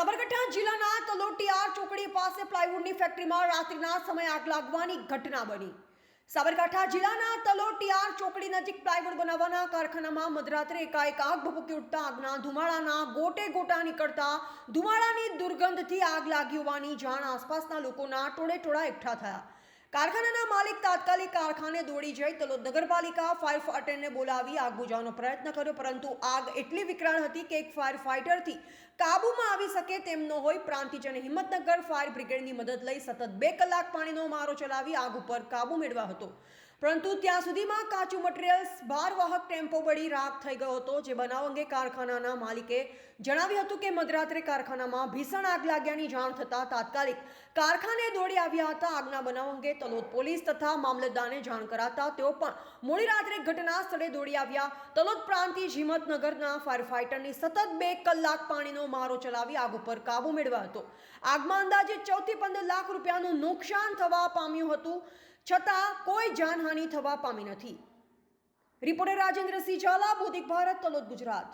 સાબરકાંઠા જિલ્લાના તલોટિયાર ચોકડી પાસે પ્લાયવુડની ફેક્ટરીમાં રાત્રિના સમયે આગ લાગવાની ઘટના બની. સાબરકાંઠા જિલ્લાના તલોટિયાર ચોકડી નજીક પ્લાયવુડ બનાવવાના કારખાનામાં મધરાત્રે એકાએક આગ ભભૂકી ઉઠતા આગના ધુમાડાના ગોટે ગોટા નીકળતા ધુમાડાની દુર્ગંધથી આગ લાગી હોવાની જાણ આસપાસના લોકોના ટોળે ટોળા એકઠા થયા. કારખાનાના માલિક તાત્કાલિક કારખાને દોડી જઈ તલોદ નગરપાલિકા ફાયર ફાઈટરને બોલાવી આગ બુજાવવાનો પ્રયત્ન કર્યો. પરંતુ આગ એટલી વિકરાળ હતી કે એક ફાયર ફાઈટરથી કાબૂમાં આવી શકે તેમ ન હોય પ્રાંતિજને હિંમતનગર ફાયર બ્રિગેડની મદદ લઈ સતત બે કલાક પાણીનો મારો ચલાવી આગ ઉપર કાબૂ મેળવ્યો હતો. પરંતુ ત્યાં સુધીમાં કાચું મટીરિયલ્સ ભારવાહક ટેમ્પો બળી રાખ થઈ ગયો હતો, જે બનાવ અંગે કારખાનાના માલિકે જણાવ્યું હતું કે મધરાત્રે કારખાનામાં ભીષણ આગ લાગ્યાની જાણ થતાં તાત્કાલિક કારખાને દોડી આવ્યા હતા. આગના બનાવ અંગે તલોદ પોલીસ તથા મામલતદારને જાણ કરાતા તેઓ પણ મોડી રાત્રે ઘટના સ્થળે દોડી આવ્યા. તલોદ પ્રાંતિય હિંમતનગરના ફાયર ફાઈટરની સતત બે કલાક પાણીનો મારો ચલાવી આગ ઉપર કાબુ મેળવ્યો હતો. આગમાં અંદાજે ચૌદથી પંદર લાખ રૂપિયાનું નુકસાન થવા પામ્યું હતું. છતાં કોઈ જાનહાનિ થવા પામી નથી. રિપોર્ટર રાજેન્દ્રસિંહ ઝાલા ભૌતિક ભારત તલોદ ગુજરાત.